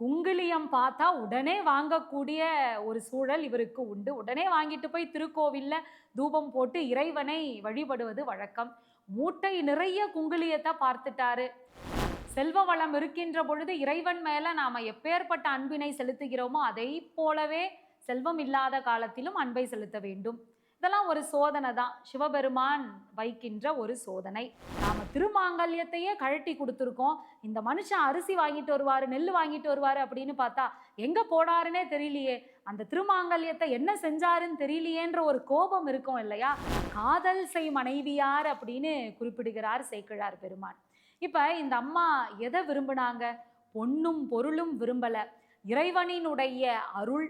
குங்கிலியம் பார்த்தா உடனே வாங்கக்கூடிய ஒரு சூழல் இவருக்கு உண்டு. உடனே வாங்கிட்டு போய் திருக்கோவிலில் தூபம் போட்டு இறைவனை வழிபடுவது வழக்கம். மூட்டை நிறைய குங்கிலியத்தை பார்த்துட்டாரு. செல்வ வளம் இருக்கின்ற பொழுது இறைவன் மேலே நாம் எப்பேற்பட்ட அன்பினை செலுத்துகிறோமோ அதை போலவே செல்வம் இல்லாத காலத்திலும் அன்பை செலுத்த வேண்டும். இதெல்லாம் ஒரு சோதனை தான். சிவபெருமான் வைக்கின்ற ஒரு சோதனை. நாம திருமாங்கல்யத்தையே கழட்டி கொடுத்துருக்கோம். இந்த மனுஷன் அரிசி வாங்கிட்டு வருவாரு நெல் வாங்கிட்டு வருவாரு அப்படின்னு பார்த்தா எங்க போனாருன்னே தெரியலையே. அந்த திருமாங்கல்யத்தை என்ன செஞ்சாருன்னு தெரியலையேன்ற ஒரு கோபம் இருக்கும் இல்லையா? காதல் செய் மனைவியார் அப்படின்னு குறிப்பிடுகிறார் சேக்கிழார் பெருமான். இப்ப இந்த அம்மா எதை விரும்பினாங்க? பொன்னும் பொருளும் விரும்பல. இறைவனினுடைய அருள்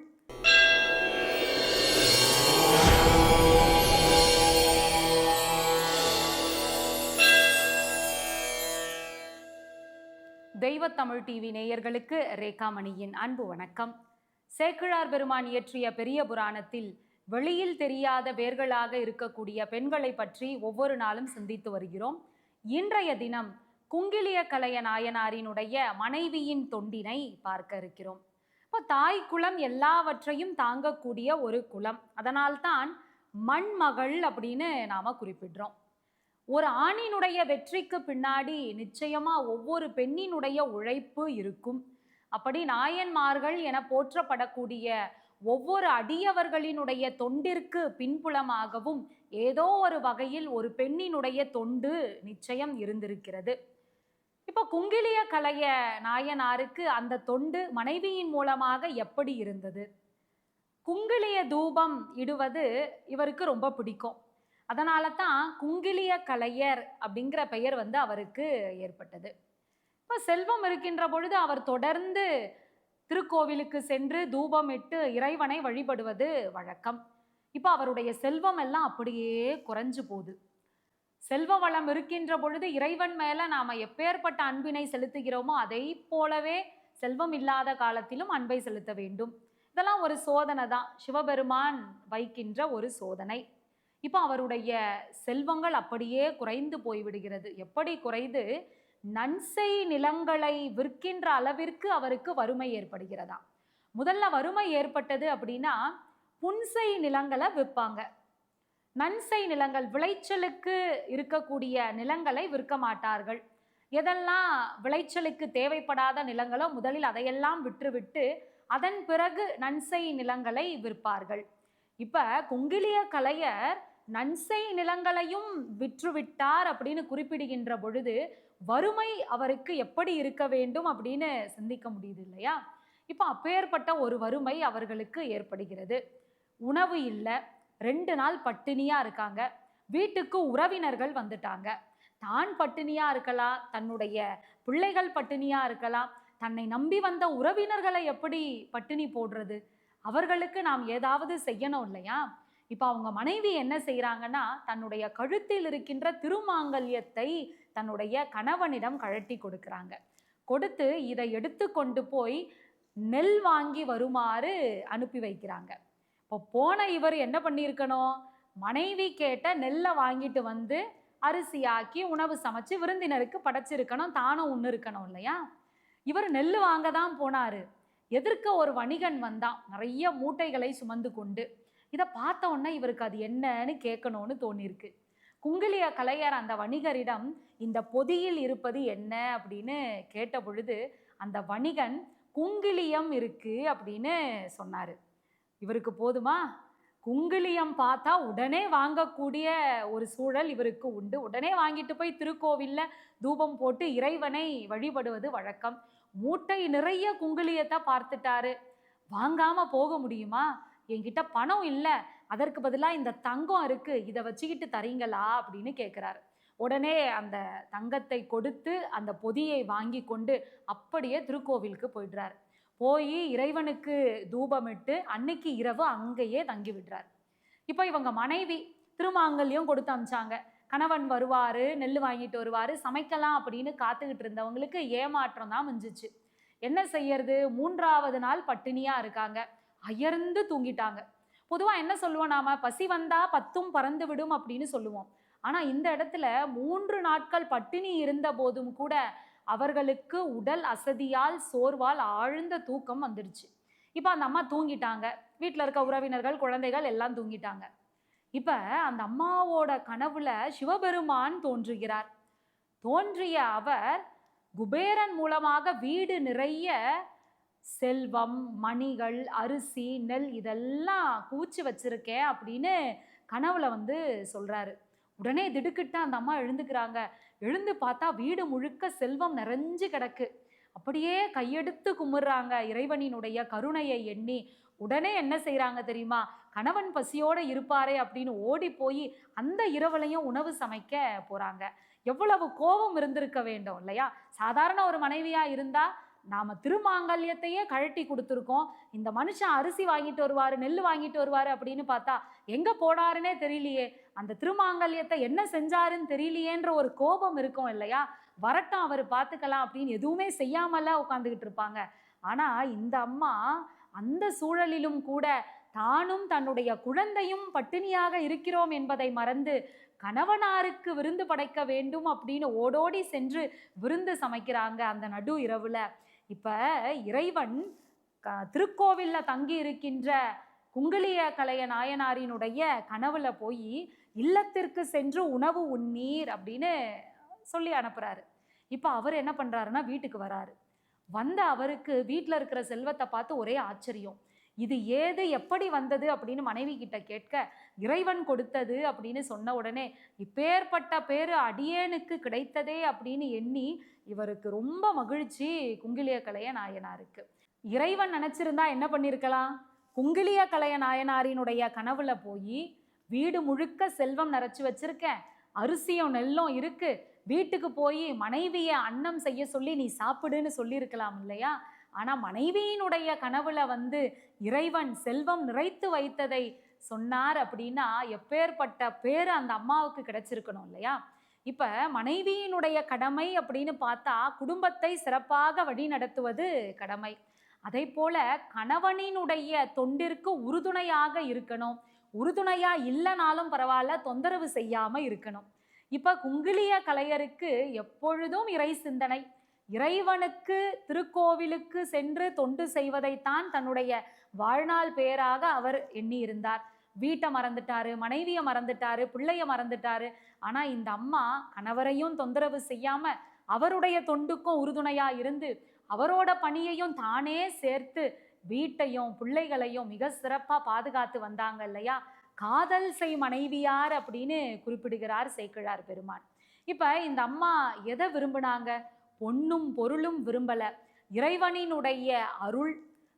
தெய்வத்தமிழ் டிவி நேயர்களுக்கு ரேகாமணியின் அன்பு வணக்கம். சேக்கிழார் பெருமான் இயற்றிய பெரிய புராணத்தில் வெளியில் தெரியாத வேர்களாக இருக்கக்கூடிய பெண்களை பற்றி ஒவ்வொரு நாளும் சிந்தித்து வருகிறோம். இன்றைய தினம் குங்கிலிய கலைய நாயனாரினுடைய மனைவியின் தொண்டினை பார்க்க இருக்கிறோம். இப்போ தாய் குலம் எல்லாவற்றையும் தாங்கக்கூடிய ஒரு குலம். அதனால்தான் மண்மகள் அப்படின்னு நாம குறிப்பிடுறோம். ஒரு ஆணினுடைய வெற்றிக்கு பின்னாடி நிச்சயமா ஒவ்வொரு பெண்ணினுடைய உழைப்பு இருக்கும். அப்படி நாயன்மார்கள் என போற்றப்படக்கூடிய ஒவ்வொரு அடியவர்களினுடைய தொண்டிற்கு பின்புலமாகவும் ஏதோ ஒரு வகையில் ஒரு பெண்ணினுடைய தொண்டு நிச்சயம் இருந்திருக்கிறது. இப்போ குங்கிலிய கலைய நாயனாருக்கு அந்த தொண்டு மனைவியின் மூலமாக எப்படி இருந்தது? குங்கிலிய தூபம் இடுவது இவருக்கு ரொம்ப பிடிக்கும். அதனால தான் குங்கிலிய கலையர் அப்படிங்கிற பெயர் வந்து அவருக்கு ஏற்பட்டது. இப்போ செல்வம் இருக்கின்ற பொழுது அவர் தொடர்ந்து திருக்கோவிலுக்கு சென்று தூபமிட்டு இறைவனை வழிபடுவது வழக்கம். இப்போ அவருடைய செல்வம் எல்லாம் அப்படியே குறைஞ்சு போகுது. செல்வ வளம் இருக்கின்ற பொழுது இறைவன் மேலே நாம் எப்பேற்பட்ட அன்பினை செலுத்துகிறோமோ அதை போலவே செல்வம் இல்லாத காலத்திலும் அன்பை செலுத்த வேண்டும். இதெல்லாம் ஒரு சோதனை தான் சிவபெருமான் வைக்கின்ற ஒரு சோதனை. இப்போ அவருடைய செல்வங்கள் அப்படியே குறைந்து போய்விடுகிறது. எப்படி குறைந்து? நன்செய் நிலங்களை விற்கின்ற அளவிற்கு அவருக்கு வறுமை ஏற்படுகிறதா? முதல்ல வறுமை ஏற்பட்டது அப்படின்னா புன்செய் நிலங்களை விற்பாங்க. நன்செய் நிலங்கள் விளைச்சலுக்கு இருக்கக்கூடிய நிலங்களை விற்க மாட்டார்கள். எதெல்லாம் விளைச்சலுக்கு தேவைப்படாத நிலங்களோ முதலில் அதையெல்லாம் விற்றுவிட்டு அதன் பிறகு நன்செய் நிலங்களை விற்பார்கள். இப்போ குங்கிலிய கலையர் நன்செய் நிலங்களையும் விற்றுவிட்டார் அப்படின்னு குறிப்பிடுகின்ற பொழுது வறுமை அவருக்கு எப்படி இருக்க வேண்டும் அப்படின்னு சிந்திக்க முடியுது இல்லையா? இப்போ அப்பேற்பட்ட ஒரு வறுமை அவர்களுக்கு ஏற்படுகிறது. உணவு இல்லை ரெண்டு நாள் பட்டினியாக இருக்காங்க. வீட்டுக்கு உறவினர்கள் வந்துட்டாங்க. தான் பட்டினியாக இருக்கலாம் தன்னுடைய பிள்ளைகள் பட்டினியாக இருக்கலாம். தன்னை நம்பி வந்த உறவினர்களை எப்படி பட்டினி போடுறது? அவர்களுக்கு நாம் ஏதாவது செய்யணும் இல்லையா? இப்போ அவங்க மனைவி என்ன செய்கிறாங்கன்னா தன்னுடைய கழுத்தில் இருக்கின்ற திருமாங்கல்யத்தை தன்னுடைய கணவனிடம் கழட்டி கொடுக்குறாங்க. கொடுத்து இதை எடுத்து கொண்டு போய் நெல் வாங்கி வருமாறு அனுப்பி வைக்கிறாங்க. இப்போ போன இவர் என்ன பண்ணியிருக்கணும்? மனைவி கேட்ட நெல்லை வாங்கிட்டு வந்து அரிசியாக்கி உணவு சமைச்சு விருந்தினருக்கு படைச்சிருக்கணும் தானும் ஒன்று இருக்கணும் இல்லையா? இவர் நெல் வாங்க தான் போனாரு. எதிர்க்க ஒரு வணிகன் வந்தான். நிறைய மூட்டைகளை சுமந்து கொண்டு. இதை பார்த்த உடனே இவருக்கு அது என்னன்னு கேட்கணும்னு தோணிருக்கு குங்கிலிய கலையர் அந்த வணிகரிடம் இந்த பொதியில் இருப்பது என்ன? அப்படின்னு கேட்ட பொழுது அந்த வணிகன் குங்கிலியம் இருக்கு அப்படின்னு சொன்னாரு. இவருக்கு போதுமா? குங்கிலியம் பார்த்தா உடனே வாங்கக்கூடிய ஒரு சூழல் இவருக்கு உண்டு. உடனே வாங்கிட்டு போய் திருக்கோவிலில் தூபம் போட்டு இறைவனை வழிபடுவது வழக்கம். மூட்டை நிறைய குங்குளியத்தை பார்த்துட்டாரு. வாங்காம போக முடியுமா? என்கிட்ட பணம் இல்லை. அதற்கு பதிலாக இந்த தங்கம் இருக்கு. இதை வச்சுக்கிட்டு தரீங்களா? அப்படின்னு கேட்குறாரு உடனே அந்த தங்கத்தை கொடுத்து அந்த பொதியை வாங்கி கொண்டு அப்படியே திருக்கோவிலுக்கு போயிடுறாரு. போய் இறைவனுக்கு தூபமிட்டு அன்னைக்கு இரவு அங்கேயே தங்கி விடுறார். இப்போ இவங்க மனைவி திருமாங்கல்யம் கொடுத்து அமிச்சாங்க. கணவன் வருவார் நெல் வாங்கிட்டு வருவார் சமைக்கலாம் அப்படின்னு காத்துக்கிட்டு இருந்தவங்களுக்கு ஏமாற்றம் தான் மிஞ்சிச்சு. என்ன செய்யறது? மூன்றாவது நாள் பட்டினியாக இருக்காங்க. அயர்ந்து தூங்கிட்டாங்க. பொதுவாக என்ன சொல்லுவோம் நாம்? பசி வந்தால் பத்தும் பறந்து விடும் அப்படின்னு சொல்லுவோம். ஆனால் இந்த இடத்துல மூன்று நாட்கள் பட்டினி இருந்த போதும் கூட அவர்களுக்கு உடல் அசதியால் சோர்வால் ஆழ்ந்த தூக்கம் வந்துடுச்சு. இப்போ அந்த அம்மா தூங்கிட்டாங்க. வீட்டில் இருக்க உறவினர்கள் குழந்தைகள் எல்லாம் தூங்கிட்டாங்க. இப்போ அந்த அம்மாவோட கனவுல சிவபெருமான் தோன்றுகிறார். தோன்றிய அவர் குபேரன் மூலமாக வீடு நிறைய செல்வம் மணிகள் அரிசி நெல் இதெல்லாம் குவிச்சு வச்சிருக்கேன் அப்படின்னு கனவுல வந்து சொல்றாரு. உடனே திடுக்கிட்டு அந்த அம்மா எழுந்துக்கிறாங்க. எழுந்து பார்த்தா வீடு முழுக்க செல்வம் நிறைஞ்சு கிடக்கு. அப்படியே கையெடுத்து கும்பிடுறாங்க இறைவனினுடைய கருணையை எண்ணி உடனே என்ன செய்கிறாங்க தெரியுமா? கணவன் பசியோடு இருப்பாரே அப்படின்னு ஓடி போய் அந்த இரவுலையும் உணவு சமைக்க போகிறாங்க எவ்வளவு கோபம் இருந்திருக்க வேண்டும் இல்லையா? சாதாரண ஒரு மனைவியாக இருந்தால் நாம் திருமாங்கல்யத்தையே கழட்டி கொடுத்துருக்கோம். இந்த மனுஷன் அரிசி வாங்கிட்டு வருவார் நெல் வாங்கிட்டு வருவார் அப்படின்னு பார்த்தா எங்கே போனாருன்னே தெரியலையே. அந்த திருமாங்கல்யத்தை என்ன செஞ்சாருன்னு தெரியலையேன்ற ஒரு கோபம் இருக்கும் இல்லையா? வரட்டும் அவர் பார்த்துக்கலாம் அப்படின்னு எதுவுமே செய்யாமலாம் உட்காந்துக்கிட்டு இருப்பாங்க. ஆனால் இந்த அம்மா அந்த சூழலிலும் கூட தானும் தன்னுடைய குழந்தையும் பட்டினியாக இருக்கிறோம் என்பதை மறந்து கணவனாருக்கு விருந்து படைக்க வேண்டும் அப்படின்னு ஓடோடி சென்று விருந்து சமைக்கிறாங்க அந்த நடு இரவில். இப்போ இறைவன் க- திருக்கோவிலில் தங்கி இருக்கின்ற குங்கிலிய கலைய நாயனாரினுடைய கனவுல போய் இல்லத்திற்கு சென்று உணவு உண்ணீர் அப்படின்னு சொல்லி அனுப்புறாரு. இப்போ அவர் என்ன பண்ணுறாருன்னா வீட்டுக்கு வராரு. வந்த அவருக்கு வீட்டில் இருக்கிற செல்வத்தை பார்த்து ஒரே ஆச்சரியம். இது ஏது எப்படி வந்தது அப்படின்னு மனைவி கிட்ட கேட்க இறைவன் கொடுத்தது அப்படின்னு சொன்ன உடனே இப்பேற்பட்ட பேர் அடியேனுக்கு கிடைத்ததே அப்படின்னு எண்ணி இவருக்கு ரொம்ப மகிழ்ச்சி குங்கிலிய கலைய நாயனாருக்கு. இறைவன் நினச்சிருந்தா என்ன பண்ணியிருக்கலாம் குங்கிலிய கலைய நாயனாரினுடைய கனவுல போய் வீடு முழுக்க செல்வம் நிறைச்சு வச்சிருக்கேன். அரிசியும் நெல்லும் இருக்குது வீட்டுக்கு போய் மனைவியை அன்னம் செய்ய சொல்லி நீ சாப்பிடுன்னு சொல்லியிருக்கலாம் இல்லையா? ஆனால் மனைவியினுடைய கனவுல வந்து இறைவன் செல்வம் நிறைத்து வைத்ததை சொன்னார் அப்படின்னா எப்பேற்பட்ட பேர் அந்த அம்மாவுக்கு கிடைச்சிருக்கணும் இல்லையா? இப்போ மனைவியினுடைய கடமை அப்படின்னு பார்த்தா குடும்பத்தை சிறப்பாக வழி நடத்துவது கடமை. அதே போல கணவனினுடைய தொண்டிற்கு உறுதுணையாக இருக்கணும். உறுதுணையாக இல்லைனாலும் பரவாயில்ல தொந்தரவு செய்யாமல் இருக்கணும். இப்போ குங்கிலிய கலையருக்கு எப்பொழுதும் இறை சிந்தனை. இறைவனுக்கு திருக்கோவிலுக்கு சென்று தொண்டு செய்வதைத்தான் தன்னுடைய வாழ்நாள் பேராக அவர் எண்ணியிருந்தார். வீட்டை மறந்துட்டாரு மனைவியை மறந்துட்டாரு பிள்ளைய மறந்துட்டாரு. ஆனா இந்த அம்மா கணவரையும் தொந்தரவு செய்யாம அவருடைய தொண்டுக்கும் உறுதுணையா இருந்து அவரோட பணியையும் தானே சேர்த்து வீட்டையும் பிள்ளைகளையும் மிக சிறப்பாக பாதுகாத்து வந்தாங்க இல்லையா? காதல் செய் மனைவியார் அப்படின்னு குறிப்பிடுகிறார் சேக்கிழார் பெருமான். இப்போ இந்த அம்மா எதை விரும்பினாங்க? பொன்னும் பொருளும் விரும்பலை. இறைவனினுடைய அருள்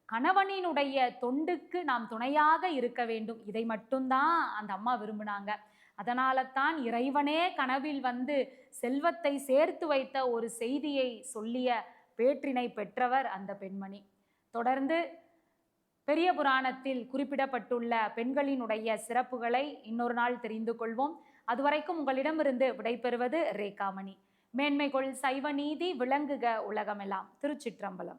கணவனினுடைய தொண்டுக்கு நாம் துணையாக இருக்க வேண்டும். இதை மட்டும்தான் அந்த அம்மா விரும்பினாங்க. அதனால தான் இறைவனே கனவில் வந்து செல்வத்தை சேர்த்து வைத்த ஒரு செய்தியை சொல்லிய பேற்றினை பெற்றவர் அந்த பெண்மணி. தொடர்ந்து பெரிய புராணத்தில் குறிப்பிடப்பட்டுள்ள பெண்களினுடைய சிறப்புகளை இன்னொரு நாள் தெரிந்து கொள்வோம். அதுவரைக்கும் உங்களிடமிருந்து விடைபெறுவது ரேகாமணி. மேன்மைகொள் சைவ நீதி விளங்குக உலகமெல்லாம் திருச்சிற்றம்பலம்.